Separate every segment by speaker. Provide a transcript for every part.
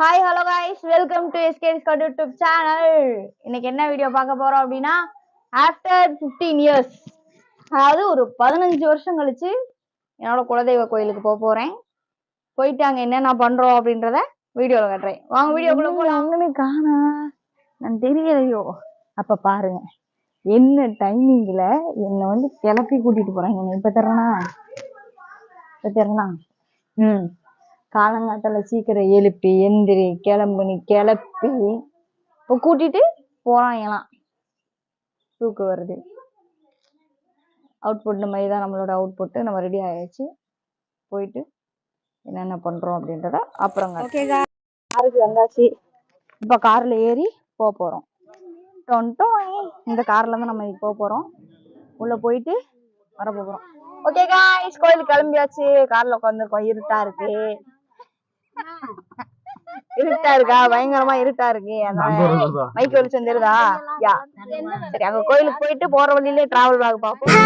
Speaker 1: Hi hello guys welcome to SK Scott YouTube channel இன்னைக்கு என்ன video பார்க்க போறோம் அப்படின்னா ஆஃப்டர் 15 இயர்ஸ் அதாவது ஒரு பதினஞ்சு வருஷம் கழிச்சு என்னோட குலதெய்வ கோயிலுக்கு போக போறேன். போயிட்டு அங்க என்னென்ன பண்றோம் அப்படின்றத வீடியோல காட்டுறேன். வாங்க வீடியோக்குள்ள போலாம்.
Speaker 2: அங்கனே காணா. நான் தெரியலையோ. அப்ப பாருங்க. என்ன டைமிங்ல என்னை வந்து கிளப்பி கூட்டிட்டு போறாங்க. இப்ப தர்றனா இப்ப தர்றனா ம். காலங்காத்தால சீக்கிரம் எழுப்பி எந்திரி கிளம்புனி கிளப்பி. இப்போ கூட்டிட்டு போறாங்களாம். தூக்கம் வருது. அவுட்புட் மாதிரி தான் நம்மளோட அவுட்புட்டு நம்ம ரெடி ஆயாச்சு. போயிட்டு என்னென்ன பண்றோம் அப்படின்றத அப்புறம்
Speaker 1: ஓகே
Speaker 2: காருக்கு வந்தாச்சு. இப்போ கார்ல ஏறி போக போறோம். டொன்டோம் இந்த கார்ல தான் நம்ம போக போறோம். உள்ள போயிட்டு வர போறோம்.
Speaker 1: ஓகே காய்ஸ் கோயிலுக்கு கிளம்பியாச்சு. கார்ல உட்காந்துருக்கோம் இருட்டா இருக்கு. இருட்டா இருக்கா? பயங்கரமா இருட்டா இருக்கு. அதனால மைக் வெளிச்சம் தெரியுதா? யா. சரி அங்க கோயிலுக்கு போயிட்டு போற வழியிலே டிராவல் vlog பார்ப்போம்.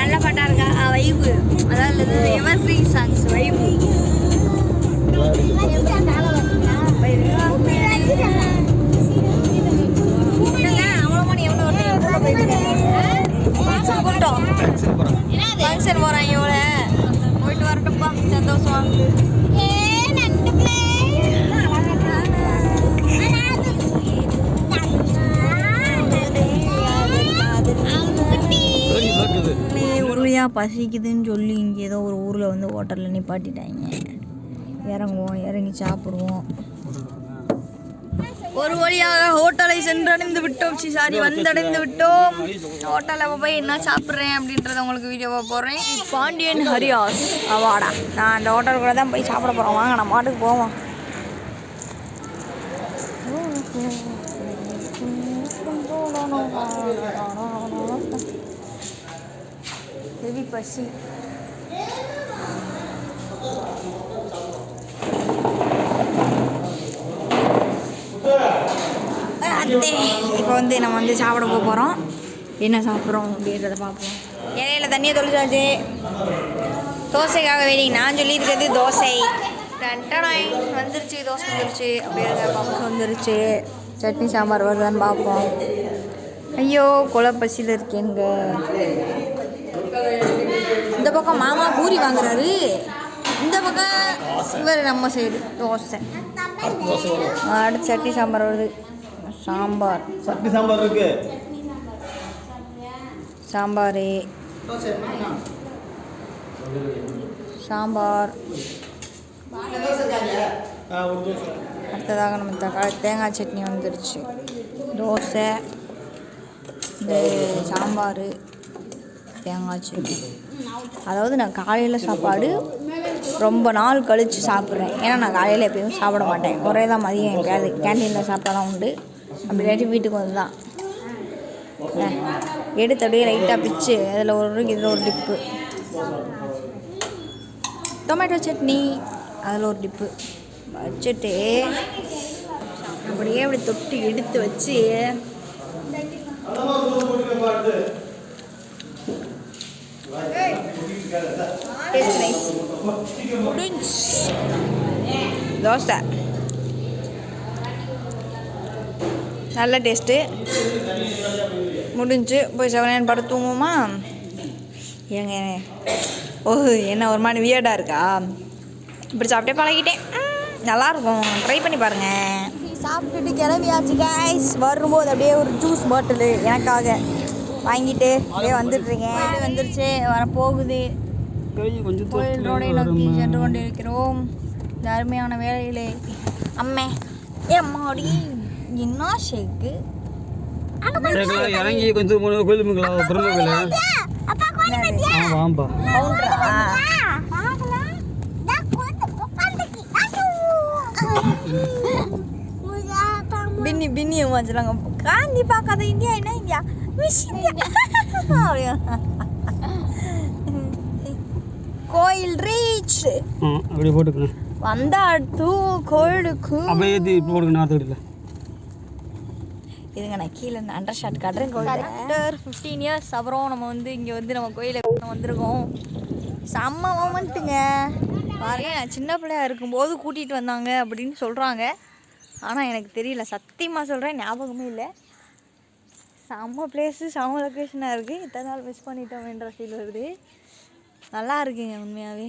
Speaker 3: நல்ல பாட்டா இருக்கா? வைபு அதாவது எவர் கிரீன் சாங்ஸ் வைபு பசிக்குதுன்னு சொல்லி இங்கே ஏதோ ஒரு ஊரில் வந்து ஹோட்டலில் நிப்பாட்டிட்டாங்க. இறங்குவோம் இறங்கி சாப்பிடுவோம். ஒரு வழியாக ஹோட்டலை சென்றடைந்து விட்டோம். சி சாரி வந்தடைந்து விட்டோம். ஹோட்டலில் போய் என்ன சாப்பிட்றேன் அப்படின்றத உங்களுக்கு வீடியோவாக போடுறேன் பாண்டியன் ஹரியாஸ் அவாடா நான் அந்த ஹோட்டலுக்குள்ள தான் போய் சாப்பிட போகிறோம் வாங்க நம்ம மாட்டுக்கு போவோம். பசி. அத்தே இப்போ வந்து நம்ம வந்து சாப்பிட போக போகிறோம் என்ன சாப்பிட்றோம் அப்படின்றத பார்ப்போம். இலையில தண்ணியை தொளிச்சாச்சு. தோசைக்காக வெயிட்டிங் நான் சொல்லியிருக்கிறது தோசை. டன்டனாய் வந்துருச்சு தோசை வந்துருச்சு. அப்படியே பப்ஸ் வந்துருச்சு. சட்னி சாம்பார் வருதான்னு பார்ப்போம். ஐயோ கொலை பசியில் இருக்கேங்க இந்த பக்கம் மாமா பூரி வாங்குறாரு. இந்த பக்கம் இவர் நம்ம சைடு தோசை. அடுத்து சட்னி சாம்பார் வருது. சாம்பார்.
Speaker 4: சட்னி சாம்பார் இருக்கு.
Speaker 3: சாம்பார். சாம்பார். அடுத்ததாக நம்ம தக்காளி தேங்காய் சட்னி வந்துருச்சு. தோசை. இந்த சாம்பார். தேங்காய் சட்னி. அதாவது நான் காலையில் சாப்பாடு ரொம்ப நாள் கழித்து சாப்பிட்றேன். ஏன்னா நான் காலையில் எப்பயும் சாப்பிட மாட்டேன். ஒரே தான் மதியம் எங்கேயாவது கேன்டீனில் சாப்பிட்டா உண்டு. அப்படி இல்லாட்டி வீட்டுக்கு வந்து தான் எடுத்து அப்படியே லைட்டாக பிச்சு அதில் ஒரு இதில் ஒரு டிப்பு டொமேட்டோ சட்னி அதில் ஒரு டிப்பு வச்சுட்டு அப்படியே அப்படி தொட்டு எடுத்து வச்சு Taste nice. முடிஞ்சு தோசை நல்ல டேஸ்ட்டு முடிஞ்சு போய் செவனேன் படம் தூங்குவோமா? ஏங்க ஓ என்ன ஒரு மாதிரி வியர்டாக இருக்கா? இப்படி சாப்பிட்டே பழகிட்டேன். நல்லாயிருக்கும். நல்லா இருக்கும் ட்ரை பண்ணி பாருங்கள் சாப்பிட்டுட்டு கிளம்பியாச்சு கைஸ் வரும்போது அப்படியே ஒரு ஜூஸ் பாட்டிலு எனக்காக. வாங்கிட்டு அப்படியே வந்துட்டுருக்கேன். வந்துருச்சு வர போகுது. கோயில் ரோடை நோக்கி சென்று கொண்டிருக்கிறோம். இந்த அருமையான வேலையிலே. அம்மே ஏ அம்மாடி என்ன ஷேக்கு?
Speaker 4: இறங்கி கொஞ்சம் மூணு கோயில் வாம்பா.
Speaker 3: பின்னி பின்னி வச்சுருவாங்க காந்தி பார்க்காத இந்தியா என்ன இந்தியா? கோயில் ரீச்
Speaker 4: ஆ அப்படி போட்டுக்கணும்
Speaker 3: வந்தாட்டு கோயிலுக்கு
Speaker 4: அப்படியே ஏற்றி போட்டுக்கணும் நாற்று
Speaker 5: இதுங்க நான் கீழே அண்டர் ஷாட் காட்டுறேன் கோயில். ஆஃப்டர் ஃபிஃப்டீன் இயர்ஸ் அப்புறம் நம்ம வந்து இங்கே வந்து நம்ம கோயிலுக்கு வந்திருக்கோம். செம்ம மோமெண்ட்டுங்க பாருங்க நான் சின்ன பிள்ளையா இருக்கும்போது கூட்டிகிட்டு வந்தாங்க அப்படின்னு சொல்கிறாங்க ஆனால் எனக்கு தெரியல. சத்தியமாக சொல்கிறேன் ஞாபகமே இல்லை. செம்ம பிளேஸு செம்ம லொக்கேஷனாக இருக்குது இத்தனை நாள் மிஸ் பண்ணிட்டோம்ன்ற ஃபீல் வருது. நல்லா இருக்குங்க உண்மையாகவே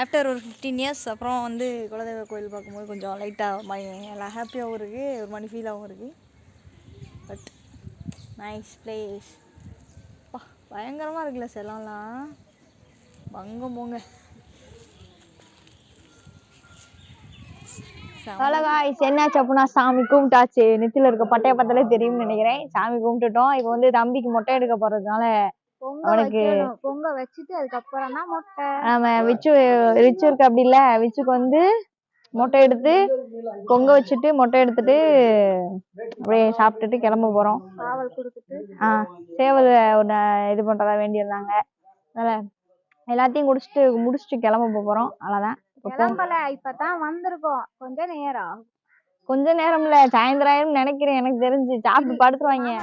Speaker 5: ஆஃப்டர் ஒரு ஃபிஃப்டீன் இயர்ஸ் அப்புறம் வந்து குலதெய்வ கோயில் பார்க்கும்போது கொஞ்சம் லைட்டாக மை எல்லாம் ஹாப்பியாகவும் இருக்குது ஒரு மாதிரி ஃபீலாகவும் இருக்குது பட் நைஸ் பிளேஸ் பா பயங்கரமாக இருக்குல்ல செல்லம்லாம் பங்கம் போங்க.
Speaker 3: காய்ஸ் என்னாச்சு அப்படின்னா சாமி கும்பிட்டாச்சு. நெத்தில இருக்க பட்டைய பார்த்தாலே தெரியும்னு நினைக்கிறேன். சாமி கும்பிட்டுட்டோம். இப்போ வந்து தம்பிக்கு மொட்டை எடுக்க போறதுனால அவனுக்கு
Speaker 1: பொங்க வச்சுட்டு அதுக்கப்புறம் தான் முட்டை.
Speaker 3: விச்சு இருக்கு அப்படி இல்ல. விச்சுக்கு வந்து மொட்டை எடுத்து பொங்க வச்சுட்டு மொட்டை எடுத்துட்டு அப்படியே சாப்பிட்டுட்டு கிளம்ப போறோம்.
Speaker 1: காவல் கொடுத்துட்டு.
Speaker 3: ஆ சேவல் ஒன்று இது பண்றதா வேண்டியிருந்தாங்க. அதனால எல்லாத்தையும் குடிச்சிட்டு முடிச்சுட்டு கிளம்ப போறோம். அவ்வளோதான்
Speaker 1: கிளம்பல. இப்பதான் வந்திருக்கோம். கொஞ்ச நேரம்.
Speaker 3: கொஞ்ச நேரம் இல்ல சாயந்தரம் நினைக்கிறேன். எனக்கு தெரிஞ்சு. சாப்பிட்டு படுத்துருவாங்க.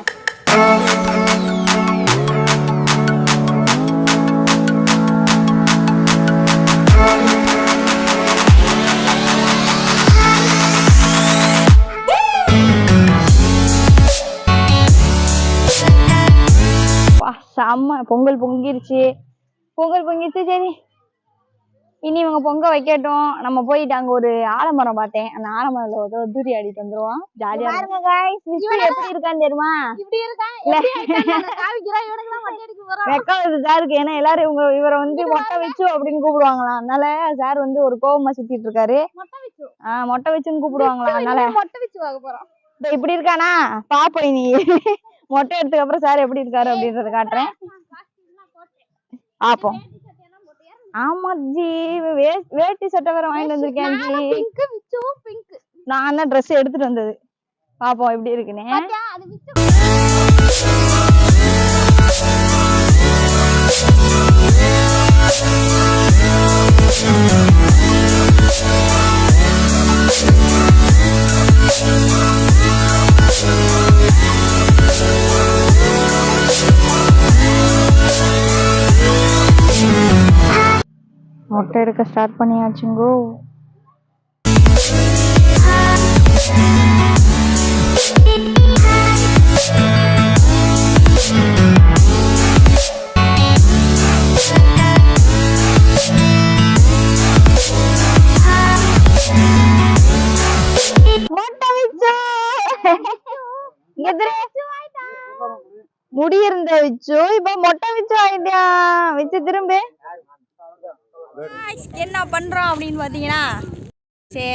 Speaker 3: செம்ம பொங்கல் பொங்கிருச்சு. பொங்கல் பொங்கிருச்சு சரி. இனி இவங்க பொங்க வைக்கட்டும். நம்ம போயிட்டு அங்க ஒரு ஆலமரம் பார்த்தேன். அந்த ஆலமரத்துல ஒரு தூரி ஆடிட்டு வந்துருவோம் ஜாலியா எப்படி இருக்கான்னு தெரியுமா? சாருக்கு ஏன்னா எல்லாரும் இவங்க இவரை வந்து மொட்டை வச்சு அப்படின்னு கூப்பிடுவாங்களாம். அதனால சார் வந்து ஒரு கோவமா சுத்திட்டு இருக்காரு
Speaker 1: மொட்டை வச்சு.
Speaker 3: ஆஹ் மொட்டை வச்சுன்னு கூப்பிடுவாங்களாம். அதனால
Speaker 1: மொட்டை வச்சு வாங்க
Speaker 3: இப்படி இருக்கானா? பாப்போம் நீ மொட்டை எடுத்ததுக்கு அப்புறம் சார் எப்படி இருக்காரு அப்படின்றத காட்டுறேன். பாப்போம். ஆமா ஜி வேட்டி சட்டை வேற வாங்கிட்டு வந்திருக்கேன் ஜி.
Speaker 1: பிங்க் விச்சுவும் பிங்க்
Speaker 3: நான் தான் ட்ரெஸ் எடுத்துட்டு வந்தது. பாப்போம் எப்படி இருக்குன்னு.
Speaker 1: அது
Speaker 3: எடுக்க ஸ்டார்ட் பண்ணியாச்சுங்கோ. மொட்டை விச்சு. முடி இருந்த விச்சு. இப்ப மொட்டை விச்சு ஆயிட்டியா விச்சு திரும்ப.
Speaker 5: என்ன பண்ணுறோம் அப்படின்னு பார்த்தீங்கன்னா சரி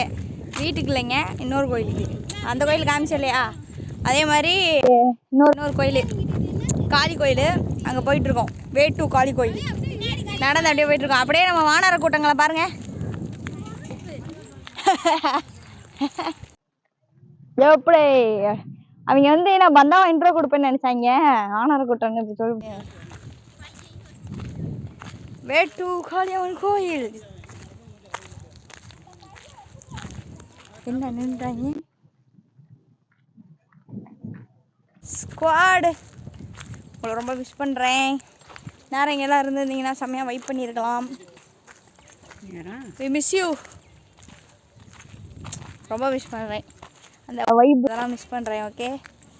Speaker 5: வீட்டுக்கு இல்லைங்க இன்னொரு கோயிலுக்கு. அந்த கோயில் காமிச்சோம் இல்லையா அதே மாதிரி இன்னொரு இன்னொரு கோயில். காளி கோயில். அங்கே போயிட்டுருக்கோம். வே காளி கோயில். நடந்து அப்படியே போயிட்டுருக்கோம். அப்படியே நம்ம வானர கூட்டங்களை பாருங்கள்
Speaker 3: எப்படி அவங்க வந்து நான் பந்தாவை இன்ட்ரோ கொடுப்பேன்னு நினச்சாங்க. ஆனார கூட்டம்னு இப்படி சொல்லி
Speaker 5: வே டு காளியம்மன் கோயில் என்ன நின்றாங்க ஸ்குவாடு உங்களை ரொம்ப மிஸ் பண்ணுறேன் நேரம் இங்கெல்லாம் இருந்திருந்தீங்கன்னா செம்மையாக வைப் பண்ணியிருக்கலாம். வி மிஸ் யூ ரொம்ப மிஸ் பண்ணுறேன் அந்த வைப் இதெல்லாம் மிஸ் பண்ணுறேன் ஓகே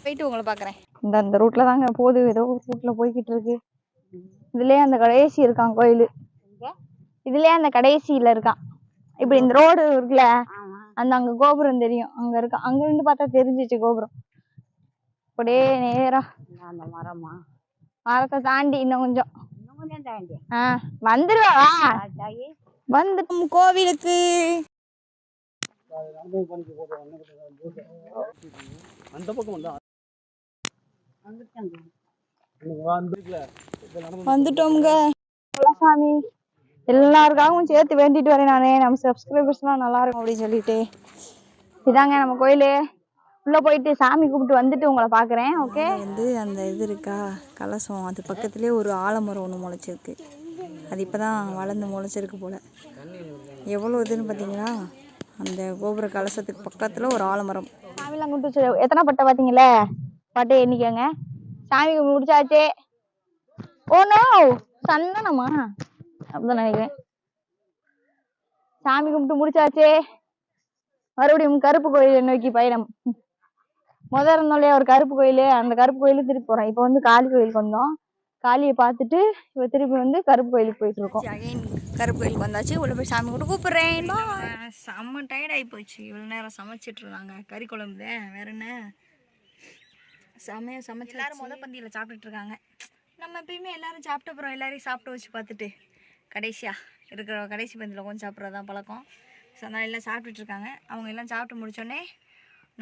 Speaker 5: போயிட்டு உங்களை பார்க்குறேன்
Speaker 3: இந்த அந்த ரூட்ல தாங்க போகுது. ஏதோ ஒரு ரூட்ல போய்கிட்டு இருக்கு. இதுலயே அந்த கடைசி இருக்கான் கோயில். இதுலயே அந்த கடைசியில இருக்கான். இப்படி இந்த ரோடு இருக்குல்ல அந்த அங்க கோபுரம் தெரியும். அங்க இருக்கான். அங்க இருந்து பார்த்தா தெரிஞ்சிச்சு கோபுரம். அப்படியே நேரா
Speaker 1: அந்த மரமா?
Speaker 3: மரத்தை தாண்டி இன்னும் கொஞ்சம்.
Speaker 1: இன்னும் கொஞ்சம் தாண்டி.
Speaker 3: ஆ வந்துருவா வா. வந்து
Speaker 5: கோவிலுக்கு.
Speaker 6: அந்த பக்கம் வந்தா.
Speaker 5: வந்துட்டோம்ங்க.
Speaker 3: சாமி. எல்லாருக்காகவும் சேர்த்து வேண்டிட்டு வரேன் நானே. நம்ம சப்ஸ்கிரைபர்ஸ்லாம் நல்லா இருக்கும் அப்படின்னு சொல்லிட்டு. இதாங்க நம்ம கோயிலு. உள்ள போயிட்டு சாமி கும்பிட்டு வந்துட்டு உங்களை பாக்குறேன் ஓகே?
Speaker 5: வந்து அந்த இது இருக்கா? கலசம். அது பக்கத்துலேயே ஒரு ஆலமரம் ஒன்று முளைச்சிருக்கு. அது இப்போ தான் வளர்ந்து முளைச்சிருக்கு போல். எவ்வளோ இதுன்னு பார்த்தீங்களா அந்த கோபுர கலசத்துக்கு பக்கத்தில் ஒரு ஆலமரம்.
Speaker 3: சாமிலாம் கும்பிட்டு எத்தனை பட்டை பாத்தீங்களே
Speaker 1: பட்டை எண்ணிக்கங்க. சாமி கும்பிட்டு முடிச்சாச்சு? ஓ நோ சந்தனமா? அப்படிதான் நினைக்கிறேன். சாமி கும்பிட்டு முடிச்சாச்சு? மறுபடியும் கருப்பு கோயிலை நோக்கி பயணம். முதல் இருந்தோம் இல்லையா ஒரு கருப்பு கோயில் அந்த கருப்பு கோயிலுக்கு திருப்பி போறோம். இப்போ வந்து காளி கோயிலுக்கு வந்தோம். காளியை பார்த்துட்டு இப்போ திருப்பி வந்து கருப்பு கோயிலுக்கு போயிட்டு இருக்கோம்.
Speaker 3: கருப்பு கோயிலுக்கு வந்தாச்சு. உள்ள போய் சாமி கூட கூப்பிடுறேன். செம்ம டயர்ட் ஆகி போச்சு. இவ்வளோ நேரம் சமைச்சிட்டு இருந்தாங்க. கறி குழம்பு வேற என்ன? செமையாக சமைச்சு எல்லாரும் முத பந்தியில் சாப்பிட்டுட்டு இருக்காங்க நம்ம எப்பயுமே எல்லாரும் சாப்பிட்ட அப்புறம் எல்லாரையும் சாப்பிட்டு வச்சு பார்த்துட்டு கடைசியாக இருக்கிற கடைசி பந்தியில் கொஞ்சம் சாப்பிட்றது தான் பழக்கம். ஸோ அதனால் எல்லாம் சாப்பிட்டுட்டு இருக்காங்க அவங்க எல்லாம் சாப்பிட்டு முடிச்சோடனே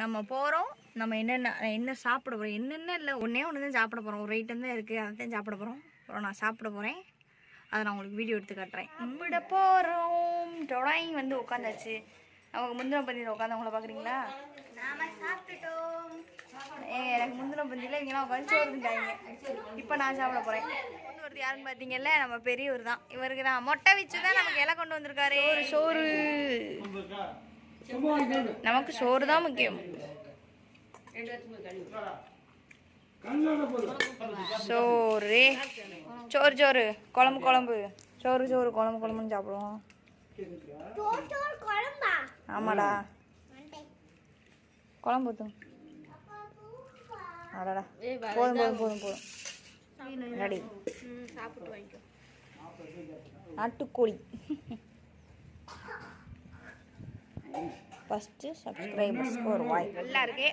Speaker 3: நம்ம போகிறோம் நம்ம என்னென்ன என்ன சாப்பிட போகிறோம் என்னென்ன இல்லை ஒன்றே ஒன்று தான் சாப்பிட போகிறோம் ஒரு ஐட்டம் தான் இருக்குது அதை தான் சாப்பிட போகிறோம் அப்புறம் நான் சாப்பிட போகிறேன் அதை நான் உங்களுக்கு வீடியோ எடுத்து காட்டுறேன். கும்பிட போகிறோம் டொடாயிங் வந்து உட்காந்தாச்சு. அவங்க முந்தின பந்தியில் உட்காந்தவங்கள பார்க்குறீங்களா நாம சாப்பிட்டுட்டோம். ஏங்க எனக்கு முந்தின பந்தியில் இங்கெல்லாம் உட்காந்து சோறு திண்டாங்க இப்போ நான் சாப்பிட போகிறேன் கொண்டு வருது யாருன்னு பார்த்தீங்கல்ல நம்ம பெரியவர் தான். இவருக்கு தான். மொட்டை வச்சு தான் நமக்கு எல்லாம் கொண்டு வந்திருக்காரு. சோறு நமக்கு சோறு தான் முக்கியம். சோறு. சோறு சோறு. குழம்பு குழம்பு. சோறு சோறு குழம்பு குழம்புன்னு சாப்பிடுவோம். ஆமாடா. குழம்பு ஊற்றும் அடடா. போதும் போதும் போதும் போதும். ரெடி. நாட்டுக்கோழி. ஃபஸ்ட்டு சப்ஸ்கிரைபர்ஸ் ஒரு வாய் நல்லா இருக்கே.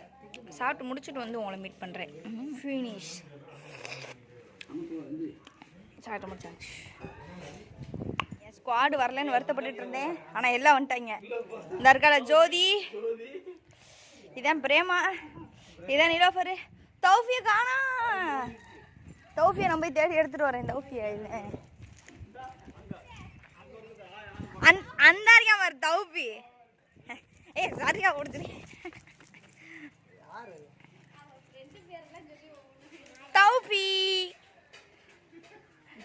Speaker 3: சாப்பிட்டு முடிச்சுட்டு வந்து உங்களை மீட் பண்ணுறேன் ஃபினிஷ் சாப்பிட்டு முடிச்சாச்சு. என் ஸ்குவாடு வரலன்னு வருத்தப்பட்டுட்டு இருந்தேன். ஆனால் எல்லாம் வந்துட்டாங்க. இந்த இருக்கால ஜோதி இதான் பிரேமா இதான் நிலோஃபரு தௌஃபியை காணா. தௌஃபியை நம்ம போய் தேடி எடுத்துட்டு வரேன் தௌஃபியா. இல்லை அந் அந்த அறியா மாதிரி தௌபி ஏ சரியா கொடுத்துரு தௌபி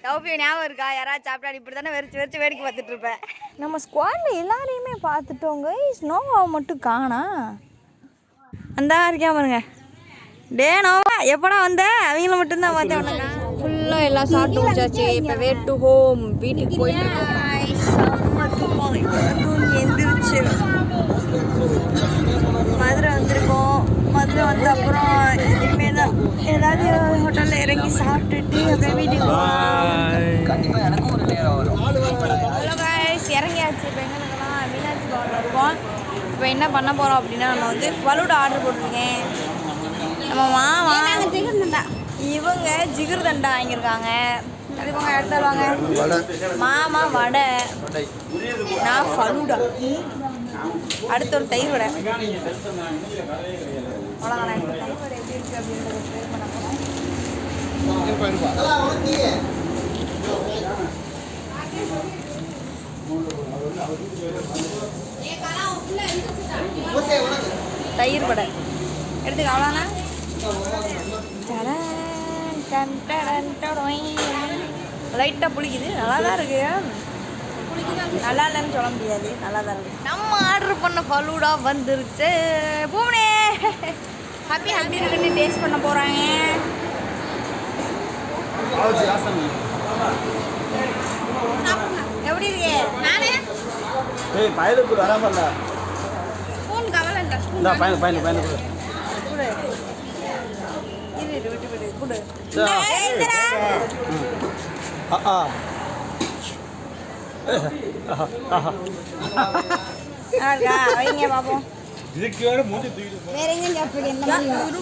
Speaker 3: தௌபி ஞாபகம் இருக்கா? யாராவது சாப்பிட்டா இப்படி தானே வெறிச்சு வெறிச்சு வேடிக்கை பார்த்துட்டு இருப்பேன் நம்ம ஸ்குவாடில் எல்லாரையுமே பார்த்துட்டோங்க ஸ்னோவாவை மட்டும் காணா. அந்த இருக்கா பாருங்க. டே நோவா எப்படா வந்த? அவங்கள மட்டும்தான் பார்த்தேன் ஃபுல்லாக எல்லாம் சாப்பிட்டு முடிச்சாச்சு. இப்போ வே டு ஹோம் வீட்டுக்கு போயிட்டு எந்திரிச்சு. மதுரை வந்திருக்கோம். மதுரை வந்த அப்புறம் இனிமேல் தான். ஏதாவது ஹோட்டலில் இறங்கி சாப்பிட்டுட்டு அப்படியே வீட்டுக்கு ஹலோ guys. இறங்கியாச்சு. இப்போ எங்களுக்கெல்லாம் மீனாட்சி பவனில் இருக்கோம். இப்போ என்ன பண்ண போகிறோம் அப்படின்னா நம்ம வந்து ஃபலூடா ஆர்டர் போட்டிருக்கேன். நம்ம மாமா இவங்க ஜிகிர் தண்டா வாங்கியிருக்காங்க. அது போங்க எடுத்து வருவாங்க. மாமா வடை. நான் ஃபலூடா. அடுத்து ஒரு தயிர் வடை. அவ்வளோதானே தயிர் வடை. எப்படி இருக்குது அப்படின்றத ட்ரை பண்ண போகிறோம் தயிர் வடை எடுத்துக்க அவ்வளோண்ணா லைட்டாக புளிக்குது. நல்லா தான் இருக்கு. நல்லா இல்லைன்னு சொல்ல முடியாது. நல்லா தான் இருக்கு. நம்ம ஆர்டர் பண்ண ஃபலூடா வந்துருச்சு. பூமனே! ஹாப்பி ஹாப்பி இருக்குன்னு டேஸ்ட் பண்ண போகிறாங்க எப்படி இருக்கு? நானே?
Speaker 4: ஏய் பயலுக்கு வராமல்ல
Speaker 3: ஃபோன் கவலை
Speaker 4: இந்த பையன் பையன் வேற
Speaker 3: எங்கேயும் சாப்பிடுங்க இந்த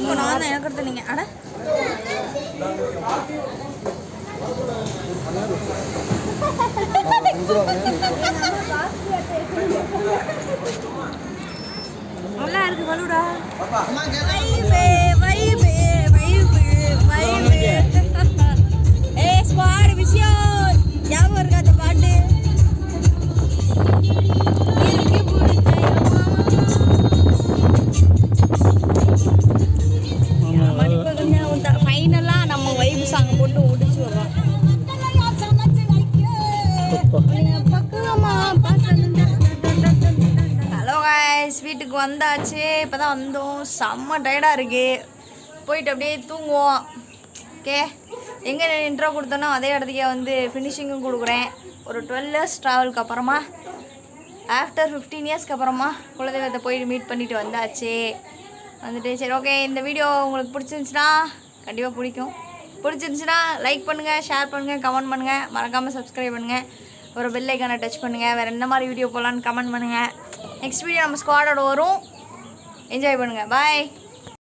Speaker 3: மாதிரி நான் எனக்கு எடுத்து நீங்கள் அட நல்லா இருக்கு செம்ம டயர்டாக இருக்குது போயிட்டு அப்படியே தூங்குவோம். ஓகே. எங்கே இன்ட்ரோ கொடுத்தனோ அதே இடத்துக்கே வந்து ஃபினிஷிங்கும் கொடுக்குறேன். ஒரு டுவெல் இயர்ஸ் ட்ராவலுக்கு அப்புறமா ஆஃப்டர் ஃபிஃப்டீன் இயர்ஸ்க்கு அப்புறமா குலதெய்வத்தை போய் மீட் பண்ணிட்டு வந்தாச்சு. வந்துட்டு சரி ஓகே இந்த வீடியோ உங்களுக்கு பிடிச்சிருந்துச்சுன்னா கண்டிப்பாக பிடிக்கும். பிடிச்சிருந்துச்சுன்னா லைக் பண்ணுங்கள் ஷேர் பண்ணுங்கள் கமெண்ட் பண்ணுங்கள் மறக்காமல் சப்ஸ்கிரைப் பண்ணுங்கள் ஒரு பெல்லைக்கான டச் பண்ணுங்கள் வேறு என்ன மாதிரி வீடியோ போடலான்னு கமெண்ட் பண்ணுங்கள் நெக்ஸ்ட் வீடியோ நம்ம ஸ்குவாடோட வரும். என்ஜாய் பண்ணுங்கள் பாய்